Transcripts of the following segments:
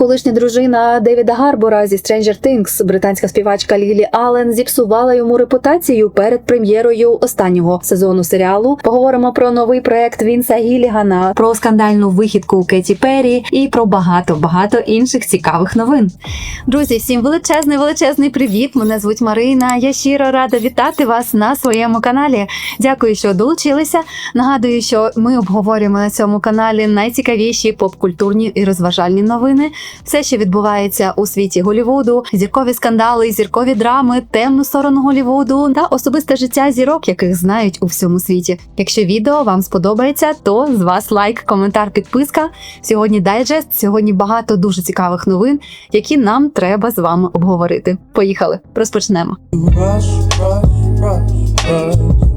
Колишня дружина Девіда Гарбора зі Stranger Things, британська співачка Лілі Аллен, зіпсувала йому репутацію перед прем'єрою останнього сезону серіалу. Поговоримо про новий проект Вінса Гілігана, про скандальну вихідку Кеті Перрі і про багато багато інших цікавих новин. Друзі, всім величезний величезний привіт! Мене звуть Марина. Я щиро рада вітати вас на своєму каналі. Дякую, що долучилися. Нагадую, що ми обговорюємо на цьому каналі найцікавіші попкультурні і розважальні новини, все, що відбувається у світі Голівуду, зіркові скандали, зіркові драми, темну сторону Голівуду та особисте життя зірок, яких знають у всьому світі. Якщо відео вам сподобається, то з вас лайк, коментар, підписка. Сьогодні дайджест. Сьогодні багато дуже цікавих новин, які нам треба з вами обговорити. Поїхали, розпочнемо. Rush, rush, rush, rush.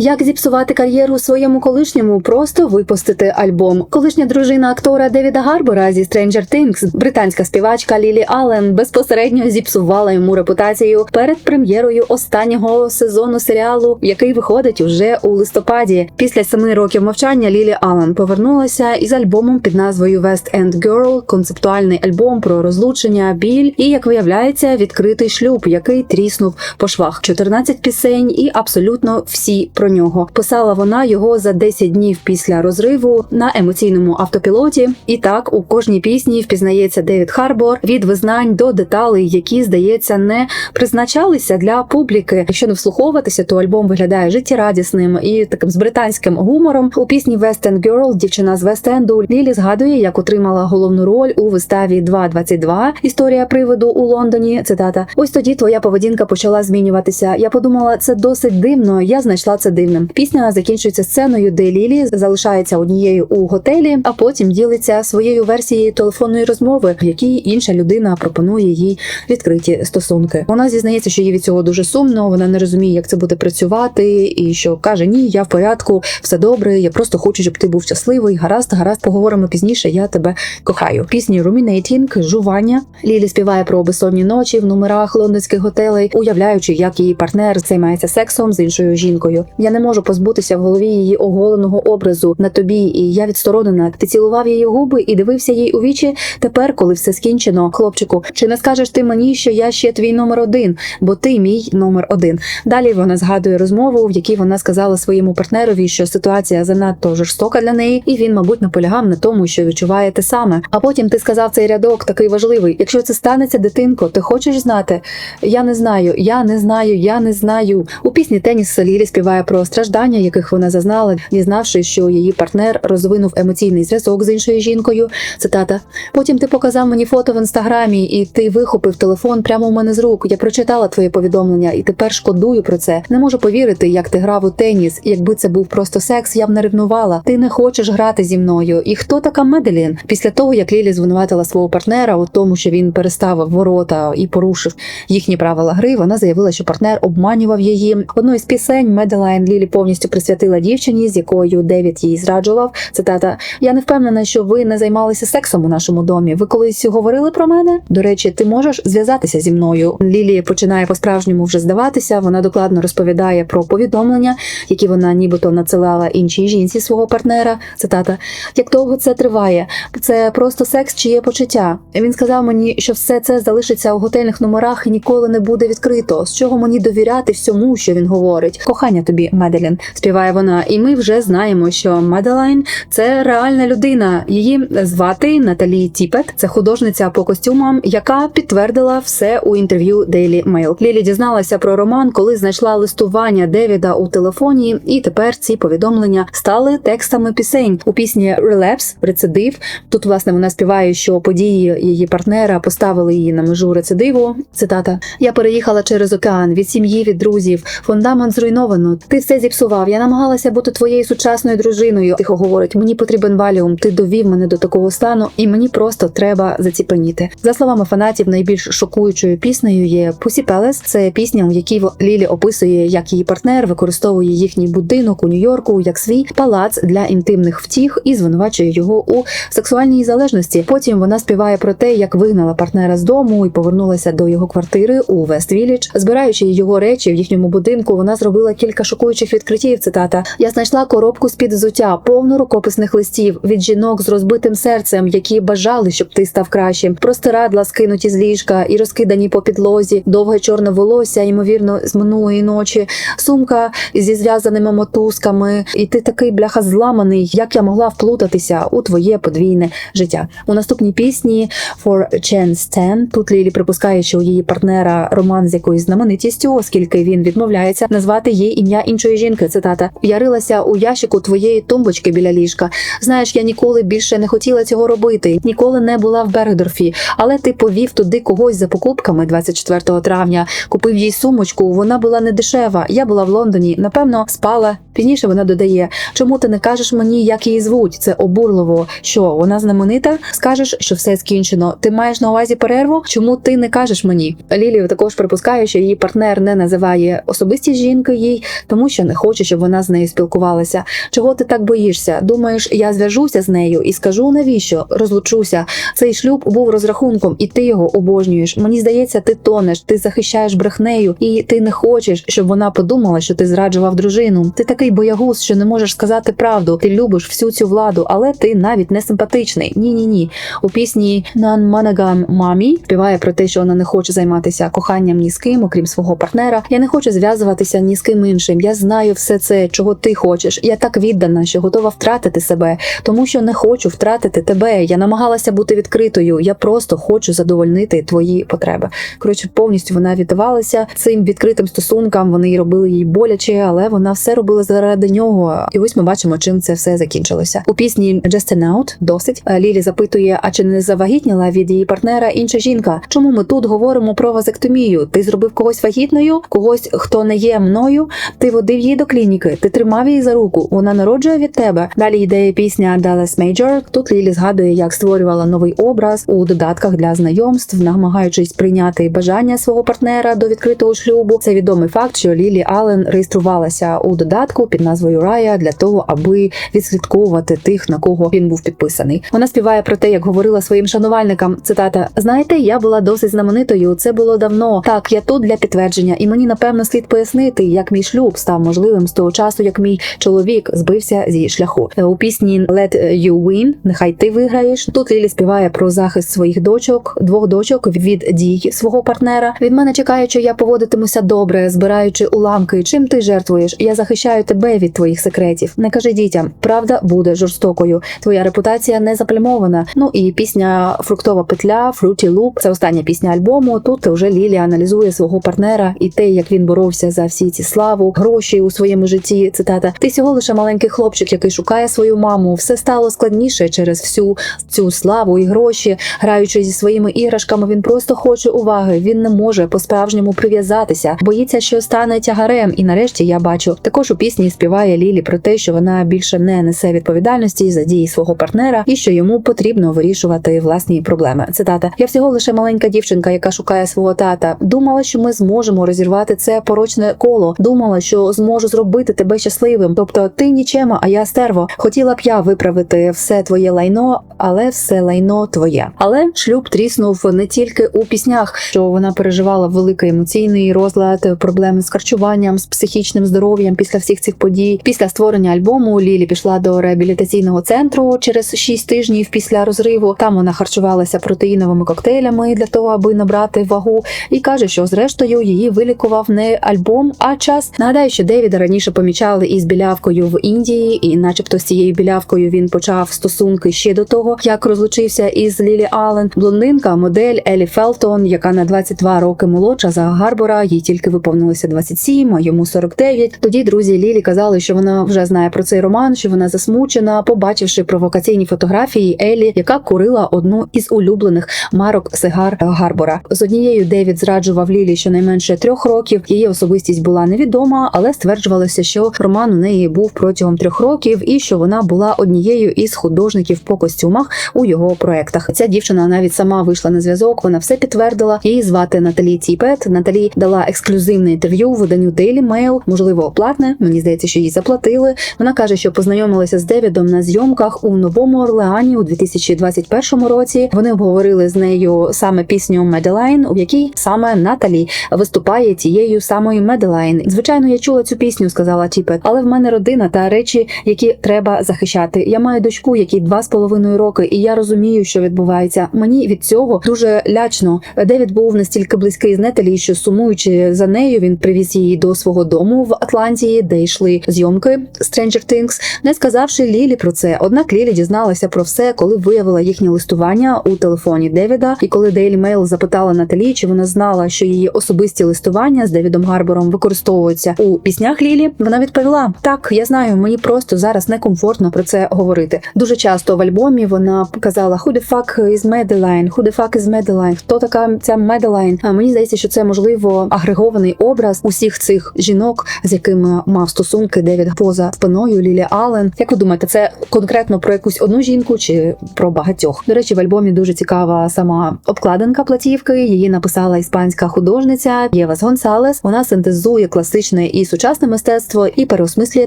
Як зіпсувати кар'єру своєму колишньому? Просто випустити альбом. Колишня дружина актора Девіда Гарбора зі Stranger Things, британська співачка Лілі Аллен, безпосередньо зіпсувала йому репутацію перед прем'єрою останнього сезону серіалу, який виходить уже у листопаді. Після семи років мовчання Лілі Аллен повернулася із альбомом під назвою West End Girl, концептуальний альбом про розлучення, біль і, як виявляється, відкритий шлюб, який тріснув по швах. 14 пісень і абсолютно всі про нього. Писала вона його за 10 днів після розриву на емоційному автопілоті. І так у кожній пісні впізнається Девід Харбор від визнань до деталей, які здається не призначалися для публіки. Якщо не вслуховуватися, то альбом виглядає життєрадісним і таким з британським гумором. У пісні West End Girl дівчина з Вест-Енду Лілі згадує, як отримала головну роль у виставі 2.22 Історія приводу у Лондоні. Цитата: Ось тоді твоя поведінка почала змінюватися. Я подумала, це досить дивно. Я знайшла це дивним. Пісня закінчується сценою, де Лілі залишається однією у готелі, а потім ділиться своєю версією телефонної розмови, в якій інша людина пропонує їй відкриті стосунки. Вона зізнається, що їй від цього дуже сумно. Вона не розуміє, як це буде працювати, і що каже: Ні, я в порядку, все добре. Я просто хочу, щоб ти був щасливий. Гаразд, гаразд, поговоримо пізніше. Я тебе кохаю. Пісні Ruminating, жування. Лілі співає про безсонні ночі в номерах лондонських готелей, уявляючи, як її партнер займається сексом з іншою жінкою. Я не можу позбутися в голові її оголеного образу на тобі, і я відсторонена. Ти цілував її губи і дивився їй у вічі. Тепер, коли все скінчено, хлопчику, чи не скажеш ти мені, що я ще твій номер один, бо ти мій номер один. Далі вона згадує розмову, в якій вона сказала своєму партнерові, що ситуація занадто жорстока для неї, і він, мабуть, наполягав на тому, що відчуває те саме. А потім ти сказав цей рядок такий важливий. Якщо це станеться, дитинко, ти хочеш знати? Я не знаю, я не знаю, я не знаю. У пісні Теніс Солірі співає про страждання, яких вона зазнала, дізнавшись, що її партнер розвинув емоційний зв'язок з іншою жінкою. Цитата: Потім ти показав мені фото в інстаграмі, і ти вихопив телефон прямо у мене з рук. Я прочитала твоє повідомлення, і тепер шкодую про це. Не можу повірити, як ти грав у теніс. Якби це був просто секс, я б не ревнувала. Ти не хочеш грати зі мною. І хто така Меделін? Після того, як Лілі звинуватила свого партнера у тому, що він переставив ворота і порушив їхні правила гри, вона заявила, що партнер обманював її. Одну із пісень Меделайн Лілі повністю присвятила дівчині, з якою Девід її зраджував. Цитата: Я не впевнена, що ви не займалися сексом у нашому домі. Ви колись говорили про мене? До речі, ти можеш зв'язатися зі мною. Лілі починає по-справжньому вже здаватися. Вона докладно розповідає про повідомлення, які вона нібито надсилала іншій жінці свого партнера. Цитата: Як довго це триває? Це просто секс чи є почуття? Він сказав мені, що все це залишиться у готельних номерах і ніколи не буде відкрито. З чого мені довіряти всьому, що він говорить? Кохання тобі, Меделін, співає вона, і ми вже знаємо, що Меделайн це реальна людина. Її звати Наталі Тіпет. Це художниця по костюмам, яка підтвердила все у інтерв'ю Daily Mail. Лілі дізналася про роман, коли знайшла листування Девіда у телефоні, і тепер ці повідомлення стали текстами пісень у пісні Relapse – рецидив. Тут власне вона співає, що події її партнера поставили її на межу рецидиву. Цитата: Я переїхала через океан від сім'ї, від друзів. Фундамент зруйновано. Ти все зіпсував. Я намагалася бути твоєю сучасною дружиною. Тихо говорить, мені потрібен валіум. Ти довів мене до такого стану, і мені просто треба заціпеніти. За словами фанатів, найбільш шокуючою піснею є Pussy Palace. Це пісня, у якій Лілі описує, як її партнер використовує їхній будинок у Нью-Йорку як свій палац для інтимних втіх і звинувачує його у сексуальній залежності. Потім вона співає про те, як вигнала партнера з дому і повернулася до його квартири у Вест Віллідж. Збираючи його речі в їхньому будинку, вона зробила кілька шокуючих шокуючих відкриттів. Цитата: Я знайшла коробку з під взуття, повну рукописних листів від жінок з розбитим серцем, які бажали, щоб ти став кращим. Простирадла скинуті з ліжка і розкидані по підлозі, довге чорне волосся, ймовірно, з минулої ночі, сумка зі зв'язаними мотузками. І ти такий бляха зламаний. Як я могла вплутатися у твоє подвійне життя? У наступній пісні For Chance 10 тут Лілі припускає, що у її партнера роман з якоюсь знаменитістю, оскільки він відмовляється назвати їй ім'я іншої жінки. Цитата: Я рилася у ящику твоєї тумбочки біля ліжка. Знаєш, я ніколи більше не хотіла цього робити, ніколи не була в Бергдорфі, але ти повів туди когось за покупками 24 травня. Купив їй сумочку. Вона була не дешева. Я була в Лондоні. Напевно, спала. Пізніше вона додає: чому ти не кажеш мені, як її звуть? Це обурливо. Що вона знаменита? Скажеш, що все скінчено. Ти маєш на увазі перерву? Чому ти не кажеш мені? Лілі також припускає, що її партнер не називає особистість жінки їй, тому що не хоче, щоб вона з нею спілкувалася. Чого ти так боїшся? Думаєш, я зв'яжуся з нею і скажу навіщо? Розлучуся. Цей шлюб був розрахунком, і ти його обожнюєш. Мені здається, ти тонеш, ти захищаєш брехнею, і ти не хочеш, щоб вона подумала, що ти зраджував дружину. Ти такий боягуз, що не можеш сказати правду. Ти любиш всю цю владу, але ти навіть не симпатичний. Ні, ні, ні. У пісні Non Monogam Mommy співає про те, що вона не хоче займатися коханням ні з ким, окрім свого партнера. Я не хочу зв'язуватися ні з ким іншим. Я знаю все це, чого ти хочеш. Я так віддана, що готова втратити себе, тому що не хочу втратити тебе. Я намагалася бути відкритою. Я просто хочу задовольнити твої потреби. Коротше, повністю вона віддавалася цим відкритим стосункам. Вони робили їй боляче, але вона все робила заради нього. І ось ми бачимо, чим це все закінчилося. У пісні Just an Out досить Лілі запитує: а чи не завагітніла від її партнера інша жінка? Чому ми тут говоримо про вазектомію? Ти зробив когось вагітною, когось, хто не є мною. Ти водив її до клініки, ти тримав її за руку. Вона народжує від тебе. Далі йде пісня Dallas Major. Тут Лілі згадує, як створювала новий образ у додатках для знайомств, намагаючись прийняти бажання свого партнера до відкритого шлюбу. Це відомий факт, що Лілі Аллен реєструвалася у додатку під назвою Рая для того, аби відслідковувати тих, на кого він був підписаний. Вона співає про те, як говорила своїм шанувальникам. Цитата: Знаєте, я була досить знаменитою. Це було давно. Так, я тут для підтвердження, і мені напевно слід пояснити, як мій шлюб став можливим з того часу, як мій чоловік збився зі шляху. Е, У пісні Let You Win, нехай ти виграєш. Тут Лілі співає про захист своїх дочок, двох дочок від дій свого партнера. Від мене чекають, що я поводитимуся добре, збираючи уламки. Чим ти жертвуєш? Я захищаю тебе від твоїх секретів. Не кажи дітям, правда буде жорстокою. Твоя репутація не заплямована. Ну і пісня Фруктова петля, Fruity Loop. Це остання пісня альбому. Тут вже Лілі аналізує свого партнера і те, як він боровся за всі ці славу, гроші у своєму житті. Цитата: Ти всього лише маленький хлопчик, який шукає свою маму. Все стало складніше через всю цю славу і гроші. Граючи зі своїми іграшками, він просто хоче уваги. Він не може по-справжньому прив'язатися, боїться, що стане тягарем. І нарешті я бачу також у пісні співає Лілі про те, що вона більше не несе відповідальності за дії свого партнера і що йому потрібно вирішувати власні проблеми. Цитата: Я всього лише маленька дівчинка, яка шукає свого тата. Думала, що ми зможемо розірвати це порочне коло. Думала, що зможу зробити тебе щасливим. Тобто ти нічема, а я стерво. Хотіла б я виправити все твоє лайно, але все лайно твоє. Але шлюб тріснув не тільки у піснях, що вона переживала великий емоційний розлад, проблеми з харчуванням, з психічним здоров'ям після всіх цих подій. Після створення альбому Лілі пішла до реабілітаційного центру через 6 тижнів після розриву. Там вона харчувалася протеїновими коктейлями для того, аби набрати вагу, і каже, що зрештою її вилікував не альбом, а час. Нагадаю, що Девіда раніше помічали із білявкою в Індії, і, начебто, з цією білявкою він почав стосунки ще до того, як розлучився із Лілі Аллен. Блондинка, модель Елі Фелтон, яка на 22 роки молодша за Гарбора, їй тільки виповнилося 27, а йому 49. Тоді друзі Лілі казали, що вона вже знає про цей роман, що вона засмучена, побачивши провокаційні фотографії Елі, яка курила одну із улюблених марок сигар Гарбора. З однією Девід зраджував Лілі щонайменше трьох років. Її особистість була невідома, але стверджувалося, що роман у неї був протягом трьох років, і що вона була однією із художників по костюмах у його проектах. Ця дівчина навіть сама вийшла на зв'язок. Вона все підтвердила. Її звати Наталі Тіпет. Наталі дала ексклюзивне інтерв'ю виданню Daily Mail, можливо, платне. Мені здається, що їй заплатили. Вона каже, що познайомилася з Девідом на зйомках у Новому Орлеані у 2021 році. Вони обговорили з нею саме пісню Меделайн, у якій саме Наталі виступає тією самою Меделайн. Звичайно, я чула чула цю пісню, сказала Тіпет. Але в мене родина та речі, які треба захищати. Я маю дочку, якій два з половиною роки, і я розумію, що відбувається. Мені від цього дуже лячно. Девід був настільки близький з Нетелі, що сумуючи за нею, він привіз її до свого дому в Атлантії, де йшли зйомки Stranger Things, не сказавши Лілі про це. Однак Лілі дізналася про все, коли виявила їхнє листування у телефоні Девіда. І коли Daily Mail запитала Наталі, чи вона знала, що її особисті листування з Девідом Гарбором використовуються у піснях Лілі, вона відповіла: Так, я знаю, мені просто зараз некомфортно про це говорити. Дуже часто в альбомі вона казала Who the fuck is Madeline? Who the fuck is Madeline? Хто така ця Madeline? А мені здається, що це можливо агрегований образ усіх цих жінок, з якими мав стосунки Девід поза спиною Лілі Аллен. Як ви думаєте, це конкретно про якусь одну жінку чи про багатьох? До речі, в альбомі дуже цікава сама обкладинка платівки. Її написала іспанська художниця Євас Гонсалес. Вона синтезує класичне і сучасне мистецтво і переосмислює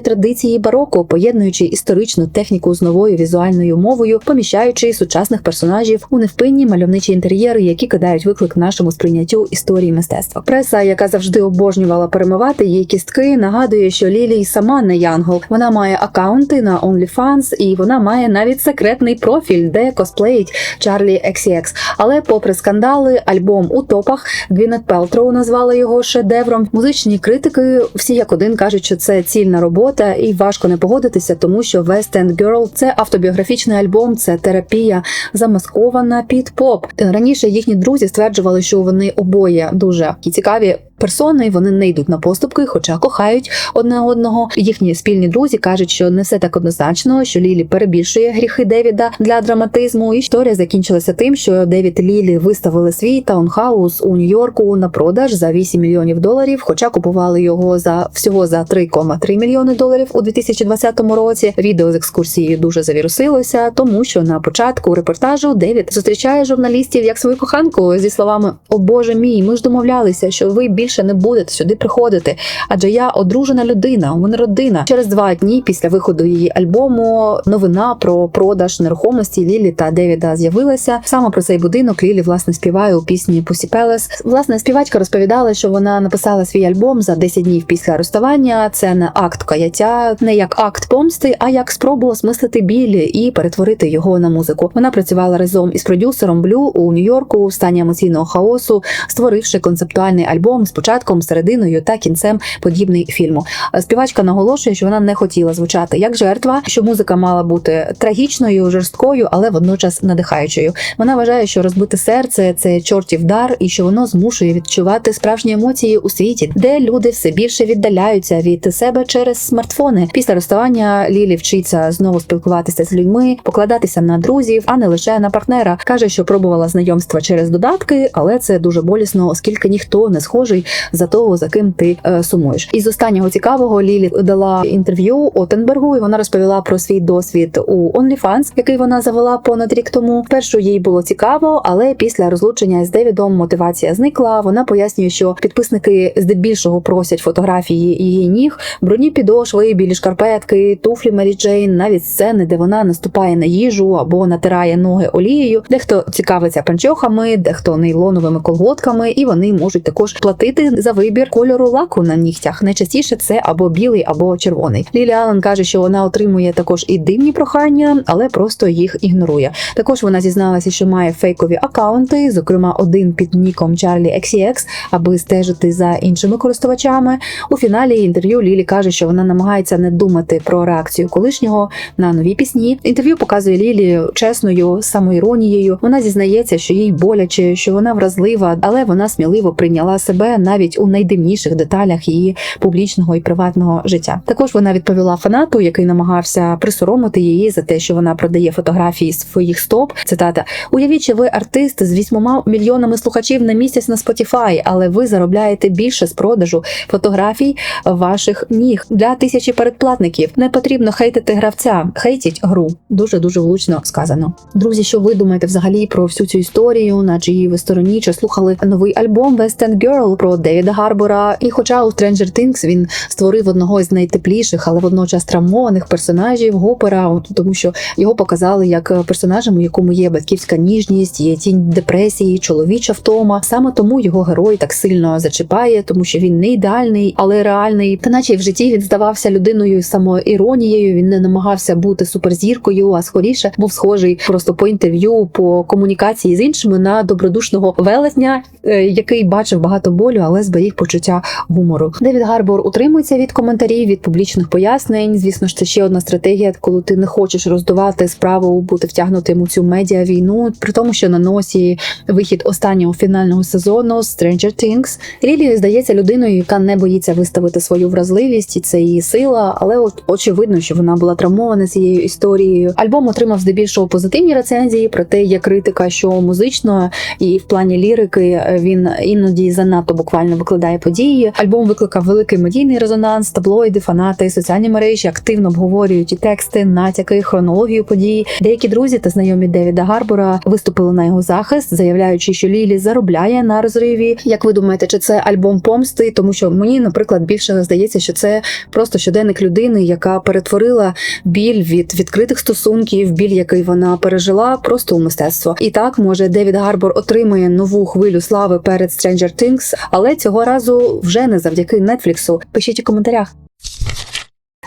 традиції бароко, поєднуючи історичну техніку з новою візуальною мовою, поміщаючи сучасних персонажів у невпинні мальовничі інтер'єри, які кидають виклик нашому сприйняттю історії мистецтва. Преса, яка завжди обожнювала перемивати її кістки, нагадує, що Лілі й сама не янгол. Вона має акаунти на OnlyFans, і вона має навіть секретний профіль, де косплеїть Чарлі XCX. Але попри скандали, альбом у топах Гвінет Пелтроу назвала його шедевром. Музичні критики всі як один кажуть, що це цільна робота, і важко не погодитися, тому що West End Girl – це автобіографічний альбом, це терапія замаскована під поп. Раніше їхні друзі стверджували, що вони обоє дуже цікаві. Персони вони не йдуть на поступки, хоча кохають одне одного. Їхні спільні друзі кажуть, що не все так однозначно, що Лілі перебільшує гріхи Девіда для драматизму. І історія закінчилася тим, що Девід і Лілі виставили свій таунхаус у Нью-Йорку на продаж за 8 мільйонів доларів, хоча купували його за всього за 3,3 мільйони доларів у 2020 році. Відео з екскурсії дуже завірусилося, тому що на початку репортажу Девід зустрічає журналістів як свою коханку зі словами: О Боже мій, ми ж домовлялися, що ви більше не будете сюди приходити. Адже я одружена людина, у мене родина. Через два дні після виходу її альбому новина про продаж нерухомості Лілі та Девіда з'явилася. Саме про цей будинок Лілі власне співає у пісні Pussy Palace. Власне, співачка розповідала, що вона написала свій альбом за 10 днів після розставання. Це не акт каяття, не як акт помсти, а як спробу осмислити біль і перетворити його на музику. Вона працювала разом із продюсером Блю у Нью-Йорку в стані емоційного хаосу, створивши концептуальний альбом з початком, серединою та кінцем подібний фільму. Співачка наголошує, що вона не хотіла звучати як жертва, що музика мала бути трагічною, жорсткою, але водночас надихаючою. Вона вважає, що розбите серце це чортів дар, і що воно змушує відчувати справжні емоції у світі, де люди все більше віддаляються від себе через смартфони. Після розставання Лілі вчиться знову спілкуватися з людьми, покладатися на друзів, а не лише на партнера. каже, що пробувала знайомства через додатки, але це дуже болісно, оскільки ніхто не схожий за того, за ким ти е, сумуєш. Із останнього цікавого Лілі дала інтерв'ю Отенбергу, і вона розповіла про свій досвід у OnlyFans, який вона завела понад рік тому. Першу їй було цікаво, але після розлучення з Девідом мотивація зникла. Вона пояснює, що підписники здебільшого просять фотографії її ніг, броні підошви, білі шкарпетки, туфлі Мері Джейн, навіть сцени, де вона наступає на їжу або натирає ноги олією. Дехто цікавиться панчохами, дехто нейлоновими колготками, і вони можуть також платити за вибір кольору лаку на нігтях. Найчастіше це або білий, або червоний. Лілі Аллен каже, що вона отримує також і дивні прохання, але просто їх ігнорує. Також вона зізналася, що має фейкові акаунти, зокрема один під ніком Чарлі XCX, аби стежити за іншими користувачами. У фіналі інтерв'ю Лілі каже, що вона намагається не думати про реакцію колишнього на нові пісні. Інтерв'ю показує Лілі чесною самоіронією. Вона зізнається, що їй боляче, що вона вразлива, але вона сміливо прийняла себе навіть у найдивніших деталях її публічного і приватного життя. Також вона відповіла фанату, який намагався присоромити її за те, що вона продає фотографії своїх стоп. Цитата: Уявіть, що ви артист з вісьмома мільйонами слухачів на місяць на Spotify, але ви заробляєте більше з продажу фотографій ваших ніг для тисячі передплатників. Не потрібно хейтити гравця, хейтіть гру. Дуже дуже влучно сказано. Друзі, що ви думаєте взагалі про всю цю історію? На чиїй ви стороні? Чи слухали новий альбом West Girl про Девіда Гарбора. І хоча у Stranger Things він створив одного з найтепліших, але водночас травмованих персонажів Гопера, тому що його показали як персонажем, у якому є батьківська ніжність, є тінь депресії, чоловіча втома. Саме тому його герой так сильно зачіпає, тому що він не ідеальний, але реальний. Та наче в житті він здавався людиною самоіронією. Він не намагався бути суперзіркою, а скоріше був схожий просто по інтерв'ю, по комунікації з іншими на добродушного велетня, е, який бачив багато болю, але зберіг почуття гумору. Девід Гарбор утримується від коментарів, від публічних пояснень. Звісно ж, це ще одна стратегія, коли ти не хочеш роздувати справу, бути втягнутим у цю медіа війну, при тому, що на носі вихід останнього фінального сезону Stranger Things. Лілі здається людиною, яка не боїться виставити свою вразливість, і це її сила, але от очевидно, що вона була травмована цією історією. Альбом отримав здебільшого позитивні рецензії, проте є критика, що музично і в плані лірики він іноді занадто буквально викладає події. Альбом викликав великий медійний резонанс, таблоїди, фанати, соціальні мережі активно обговорюють і тексти, натяки, хронологію подій. Деякі друзі та знайомі Девіда Гарбора виступили на його захист, заявляючи, що Лілі заробляє на розриві. Як ви думаєте, чи це альбом помсти? Тому що мені, наприклад, більше здається, що це просто щоденник людини, яка перетворила біль від відкритих стосунків, біль, який вона пережила, просто у мистецтво. І так, може, Девід Гарбор отримує нову хвилю слави перед Stranger Things, але цього разу вже не завдяки Нетфліксу. Пишіть у коментарях.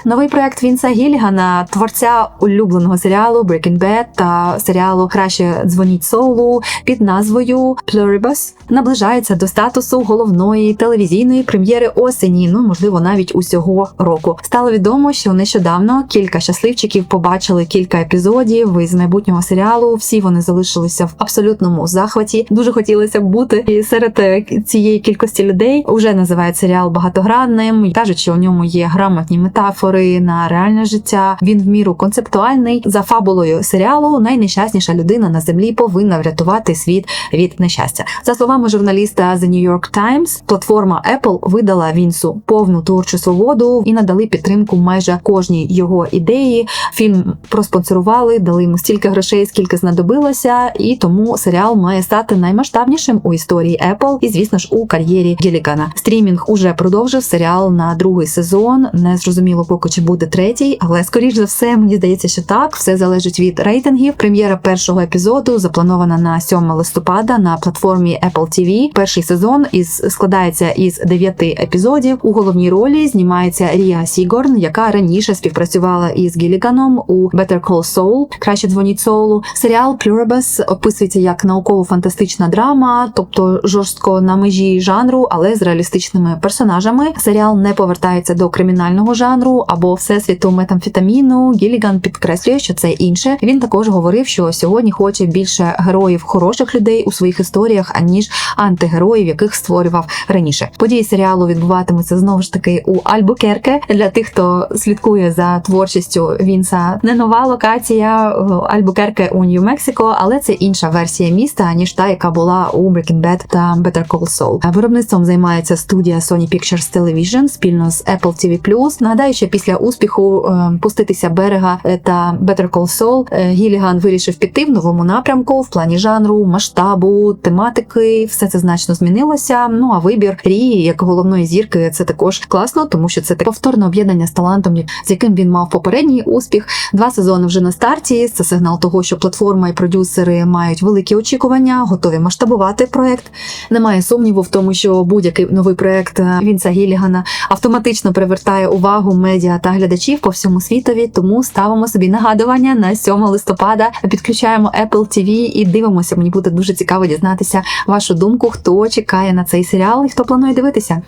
Новий проект Вінса Гілігана, творця улюбленого серіалу Breaking Bad та серіалу Краще дзвоніть Соулу під назвою Pluribus, наближається до статусу головної телевізійної прем'єри осені. Ну можливо, навіть усього року. Стало відомо, що нещодавно кілька щасливчиків побачили кілька епізодів із майбутнього серіалу. Всі вони залишилися в абсолютному захваті. Дуже хотілося б бути серед е, цієї кількості людей. Уже називають серіал багатогранним. кажуть, що у ньому є грамотні метафори на реальне життя. Він в міру концептуальний. За фабулою серіалу найнещасніша людина на землі повинна врятувати світ від нещастя. За словами журналіста The New York Times, платформа Apple видала Вінсу повну творчу свободу і надали підтримку майже кожній його ідеї. Фільм проспонсорували, дали йому стільки грошей, скільки знадобилося, і тому серіал має стати наймасштабнішим у історії Apple і, звісно ж, у кар'єрі Гілігана. Стрімінг уже продовжив серіал на другий сезон. Не зрозуміло поки чи буде третій, але скоріш за все, мені здається, що так. Все залежить від рейтингів. Прем'єра першого епізоду запланована на 7 листопада на платформі Apple TV. Перший сезон із складається із дев'яти епізодів. У головній ролі знімається Рія Сігорн, яка раніше співпрацювала із Гіліганом у Better Call Saul, краще дзвоніть Соулу. Серіал Pluribus описується як науково-фантастична драма, тобто жорстко на межі жанру, але з реалістичними персонажами. Серіал не повертається до кримінального жанру або всесвіту метамфетаміну. Гіліган підкреслює, що це інше. Він також говорив, що сьогодні хоче більше героїв хороших людей у своїх історіях, аніж антигероїв, яких створював раніше. Події серіалу відбуватимуться знову ж таки у Альбукерке. Для тих, хто слідкує за творчістю Вінса, не нова локація е, Альбукерке у Нью-Мексико, але це інша версія міста ніж та, яка була у Breaking Bad та Better Call Saul. Виробництвом займається студія Sony Pictures Television спільно з Apple TV+. Нагадаю, що після успіху е, пуститися берега е, та Better Call Saul е, Гіліган вирішив піти в новому напрямку в плані жанру, масштабу, тематики. Все це значно змінилося. Ну а вибір Рії як головної зірки це також класно, тому що це повторне об'єднання з талантом, з яким він мав попередній успіх. Два сезони вже на старті. Це сигнал того, що платформа і продюсери мають великі очікування, готові масштабувати проект. Немає сумніву в тому, що будь-який новий проект Вінса Гілігана автоматично привертає увагу медіа та глядачів по всьому світові. Тому ставимо собі нагадування на 7 листопада. Підключаємо Apple TV і дивимося. Мені буде дуже цікаво дізнатися вашу думку, хто чекає на цей серіал і хто планує дивитися.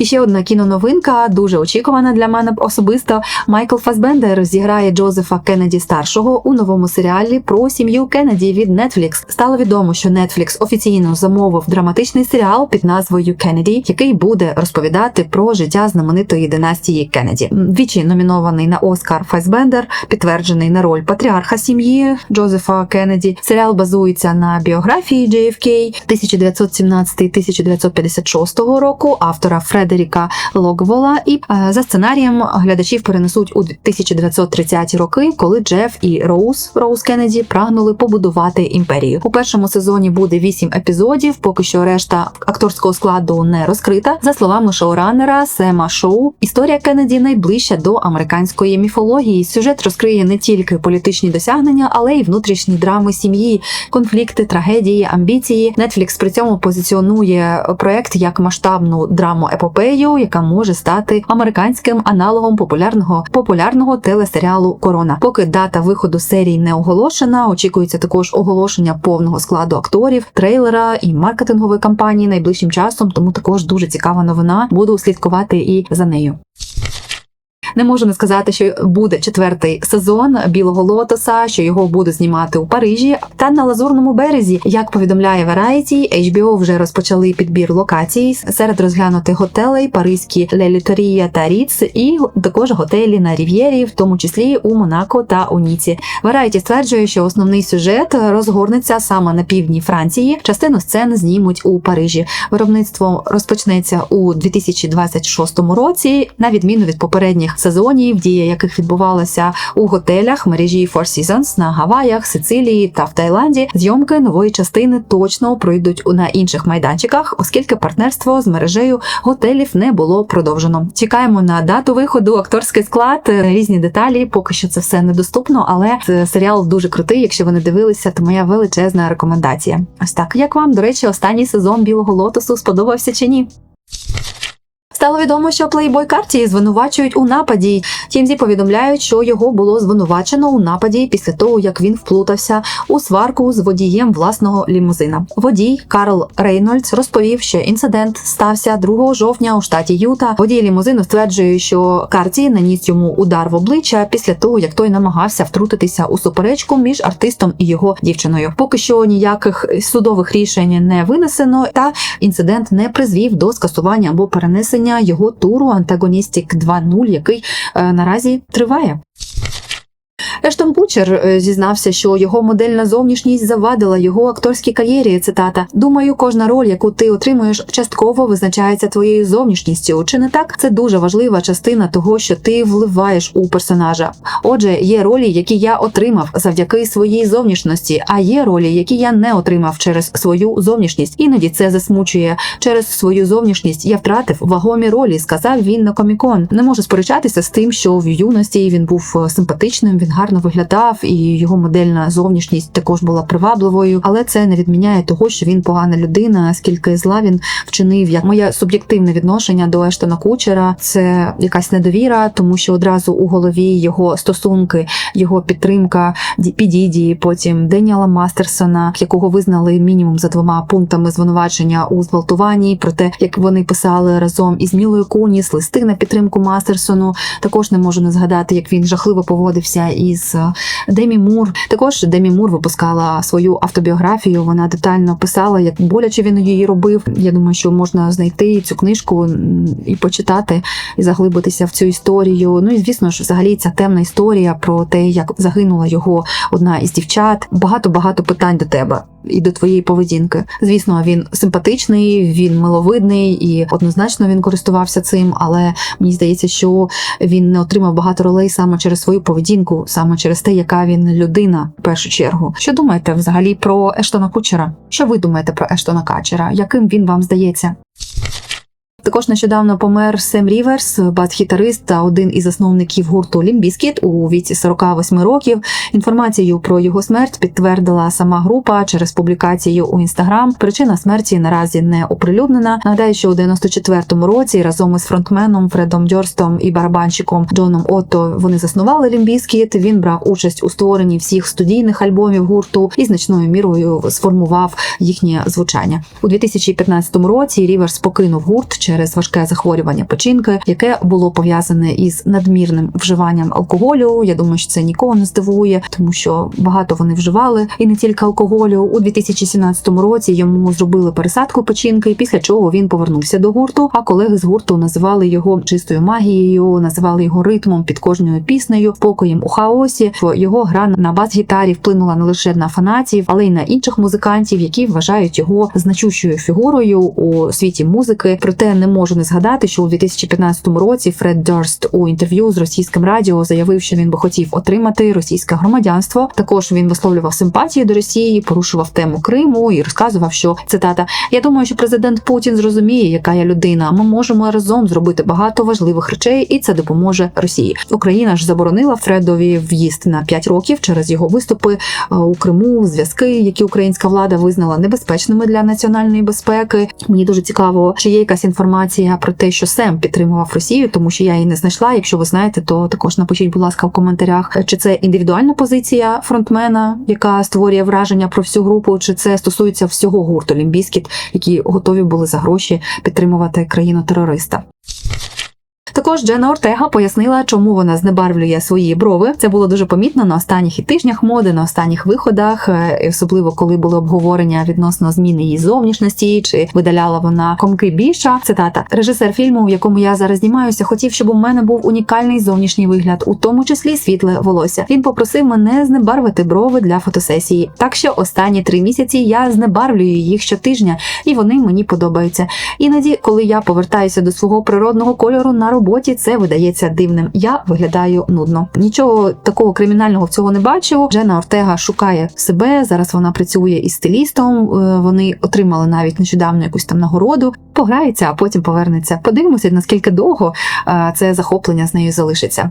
І ще одна кіноновинка, дуже очікувана для мене особисто. Майкл Фасбендер зіграє Джозефа Кеннеді старшого у новому серіалі про сім'ю Кеннеді від Netflix. Стало відомо, що Netflix офіційно замовив драматичний серіал під назвою Кеннеді, який буде розповідати про життя знаменитої династії Кеннеді. Двічі номінований на Оскар Фасбендер, підтверджений на роль патріарха сім'ї Джозефа Кеннеді. Серіал базується на біографії JFK 1917-1956 року автора Фреда. Фредеріка Логвола. І е, за сценарієм глядачів перенесуть у 1930-ті роки, коли Джеф і Роуз Роуз Кеннеді прагнули побудувати імперію. У першому сезоні буде вісім епізодів. Поки що решта акторського складу не розкрита. За словами шоураннера Сема Шоу, історія Кеннеді найближча до американської міфології. Сюжет розкриє не тільки політичні досягнення, але й внутрішні драми сім'ї, конфлікти, трагедії, амбіції. Netflix при цьому позиціонує проект як масштабну драму епопею, яка може стати американським аналогом популярного популярного телесеріалу Корона. Поки дата виходу серії не оголошена, очікується також оголошення повного складу акторів, трейлера і маркетингової кампанії найближчим часом. Тому також дуже цікава новина. Буду слідкувати і за нею. Не можу не сказати, що буде четвертий сезон білого лотоса, що його будуть знімати у Парижі та на лазурному березі. Як повідомляє Variety, HBO вже розпочали підбір локацій серед розглянутих готелей, паризькі Леліторія та Ріц, і також готелі на Рів'єрі, в тому числі у Монако та у Ніці. Variety стверджує, що основний сюжет розгорнеться саме на півдні Франції. Частину сцен знімуть у Парижі. Виробництво розпочнеться у 2026 році, на відміну від попередніх сезонів, дія яких відбувалася у готелях мережі Four Seasons на Гаваях, Сицилії та в Таїланді. Зйомки нової частини точно пройдуть на інших майданчиках, оскільки партнерство з мережею готелів не було продовжено. Чекаємо на дату виходу, акторський склад, різні деталі. Поки що це все недоступно, але серіал дуже крутий. Якщо ви не дивилися, то моя величезна рекомендація. Ось так. Як вам, до речі, останній сезон білого лотосу сподобався чи ні? Стало відомо, що плейбой Карті звинувачують у нападі. TMZ повідомляють, що його було звинувачено у нападі після того, як він вплутався у сварку з водієм власного лімузина. Водій Карл Рейнольдс розповів, що інцидент стався 2 жовтня у штаті Юта. Водій лімузину стверджує, що Карті наніс йому удар в обличчя після того, як той намагався втрутитися у суперечку між артистом і його дівчиною. Поки що ніяких судових рішень не винесено, та інцидент не призвів до скасування або перенесення його туру Антагоністік 2.0, який е, наразі триває. Ештон Кучер е, зізнався, що його модельна зовнішність завадила його акторській кар'єрі. Цитата: Думаю, кожна роль, яку ти отримуєш, частково визначається твоєю зовнішністю. Чи не так? Це дуже важлива частина того, що ти вливаєш у персонажа. Отже, є ролі, які я отримав завдяки своїй зовнішності, а є ролі, які я не отримав через свою зовнішність. Іноді це засмучує. Через свою зовнішність я втратив вагомі ролі, сказав він на комікон. Не можу сперечатися з тим, що в юності він був е, симпатичним, він гарно виглядав, і його модельна зовнішність також була привабливою, але це не відміняє того, що він погана людина, скільки зла він вчинив. Як моє суб'єктивне відношення до Ештона Кучера це якась недовіра, тому що одразу у голові його стосунки, його підтримка Ді- Підіді, потім Деніала Мастерсона, якого визнали мінімум за двома пунктами звинувачення у зґвалтуванні. Про те, як вони писали разом із Мілою Куніс листи на підтримку Мастерсону. Також не можу не згадати, як він жахливо поводився із е, Демі Мур. Також Демі Мур випускала свою автобіографію. Вона детально писала, як боляче він її робив. Я думаю, що можна знайти цю книжку і почитати, і заглибитися в цю історію. Ну і звісно ж, взагалі ця темна історія про те, як загинула його одна із дівчат. Багато багато питань до тебе. І до твоєї поведінки. Звісно, він симпатичний, він миловидний і однозначно він користувався цим, але мені здається, що він не отримав багато ролей саме через свою поведінку, саме через те, яка він людина в першу чергу. Що думаєте взагалі про Ештона Кучера? Що ви думаєте про Ештона Качера? Яким він вам здається? Також нещодавно помер Сем Ріверс, бас-гітарист та один із засновників гурту Лімбіскіт у віці 48 років. Інформацію про його смерть підтвердила сама група через публікацію у інстаграм. Причина смерті наразі не оприлюднена. Нагадаю, що у 94-му році разом із фронтменом Фредом Дьорстом і барабанщиком Джоном Отто вони заснували Лімбіскіт. Він брав участь у створенні всіх студійних альбомів гурту і значною мірою сформував їхнє звучання. У 2015 році Ріверс покинув гурт через важке захворювання печінки, яке було пов'язане із надмірним вживанням алкоголю. Я думаю, що це нікого не здивує, тому що багато вони вживали, і не тільки алкоголю. У 2017 році йому зробили пересадку печінки, після чого він повернувся до гурту. А колеги з гурту називали його чистою магією, називали його ритмом під кожною піснею, спокоєм у хаосі. Його гра на бас-гітарі вплинула не лише на фанатів, але й на інших музикантів, які вважають його значущою фігурою у світі музики. Проте не можу не згадати, що у 2015 році Фред Дерст у інтерв'ю з російським радіо заявив, що він би хотів отримати російське громадянство. Також він висловлював симпатії до Росії, порушував тему Криму і розказував, що цитата: Я думаю, що президент Путін зрозуміє, яка я людина. Ми можемо разом зробити багато важливих речей, і це допоможе Росії. Україна ж заборонила Фредові в'їзд на 5 років через його виступи е, у Криму, зв'язки, які українська влада визнала небезпечними для національної безпеки. Мені дуже цікаво, чи є якась інформація про те, що Сем підтримував Росію, тому що я її не знайшла. Якщо ви знаєте, то також напишіть, будь ласка, в коментарях, чи це індивідуальна позиція фронтмена, яка створює враження про всю групу, чи це стосується всього гурту Лімбіскіт, які готові були за гроші підтримувати країну терориста. Також Джена Ортега пояснила, чому вона знебарвлює свої брови. Це було дуже помітно на останніх і тижнях моди, на останніх виходах, е, особливо коли були обговорення відносно зміни її зовнішності, чи видаляла вона комки більша. Цитата режисер фільму, в якому я зараз знімаюся, хотів, щоб у мене був унікальний зовнішній вигляд, у тому числі світле волосся. Він попросив мене знебарвити брови для фотосесії. Так що останні три місяці я знебарвлюю їх щотижня, і вони мені подобаються. Іноді, коли я повертаюся до свого природного кольору на роботі, це видається дивним. Я виглядаю нудно. Нічого такого кримінального в цього не бачу. Джена Ортега шукає себе. Зараз вона працює із стилістом. Е, Вони отримали навіть нещодавно якусь там нагороду. Пограється, а потім повернеться. Подивимося, наскільки довго е, це захоплення з нею залишиться.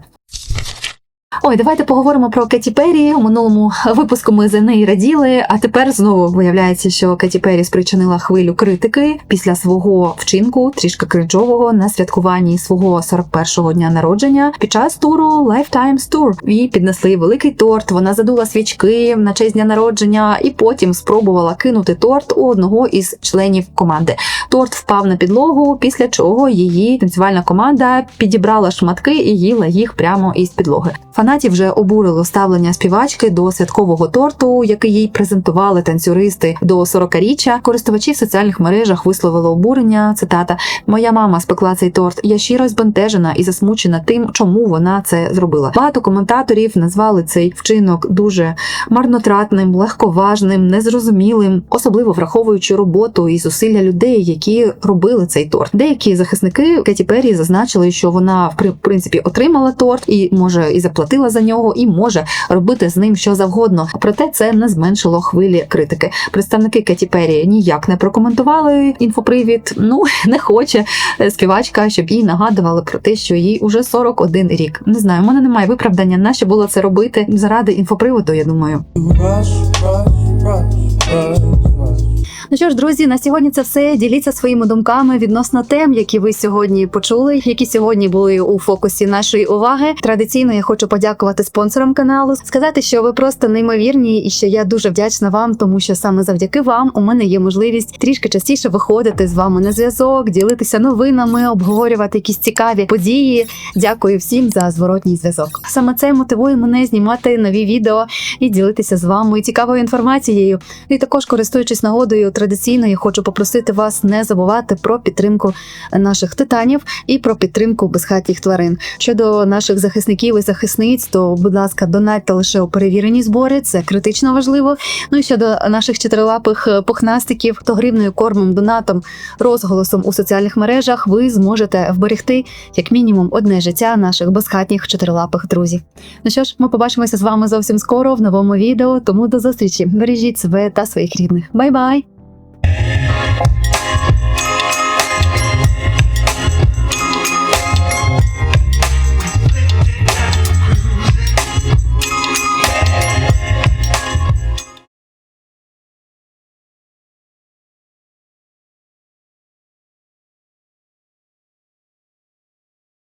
Ой, давайте поговоримо про Кеті Перрі. У минулому випуску ми за неї раділи, а тепер знову виявляється, що Кеті Перрі спричинила хвилю критики після свого вчинку, трішки кринжового, на святкуванні свого 41-го дня народження під час туру Lifetimes Tour. Їй піднесли великий торт. Вона задула свічки на честь дня народження, і потім спробувала кинути торт у одного із членів команди. Торт впав на підлогу, після чого її танцювальна команда підібрала шматки і їла їх прямо із підлоги. Фанатів вже обурило ставлення співачки до святкового торту, який їй презентували танцюристи до 40-річчя. Користувачі в соціальних мережах висловили обурення. Цитата: Моя мама спекла цей торт. Я щиро збентежена і засмучена тим, чому вона це зробила. Багато коментаторів назвали цей вчинок дуже марнотратним, легковажним, незрозумілим, особливо враховуючи роботу і зусилля людей, які робили цей торт. Деякі захисники Кеті Перрі зазначили, що вона в принципі отримала торт і може і заплатила за нього, і може робити з ним що завгодно. Проте це не зменшило хвилі критики. Представники Кеті Перрі ніяк не прокоментували інфопривід. Ну не хоче співачка, щоб їй нагадували про те, що їй уже 41 рік. Не знаю, в мене немає виправдання, на що було це робити заради інфоприводу. Я думаю. Rush, rush, rush, rush. Ну що ж, друзі, на сьогодні це все. Діліться своїми думками відносно тем, які ви сьогодні почули, які сьогодні були у фокусі нашої уваги. Традиційно я хочу подякувати спонсорам каналу, сказати, що ви просто неймовірні, і що я дуже вдячна вам, тому що саме завдяки вам у мене є можливість трішки частіше виходити з вами на зв'язок, ділитися новинами, обговорювати якісь цікаві події. Дякую всім за зворотній зв'язок. Саме це мотивує мене знімати нові відео і ділитися з вами цікавою інформацією. І також користуючись нагодою, традиційно я хочу попросити вас не забувати про підтримку наших титанів і про підтримку безхатніх тварин. Щодо наших захисників і захисниць, то будь ласка, донатьте лише у перевірені збори, це критично важливо. Ну і щодо наших чотирилапих е, пухнастиків, то гривною кормом, донатом, розголосом у соціальних мережах ви зможете вберегти як мінімум одне життя наших безхатніх чотирилапих друзів. Ну що ж, ми побачимося з вами зовсім скоро в новому відео. Тому до зустрічі. Бережіть себе та своїх рідних. Бай-бай! Thank you.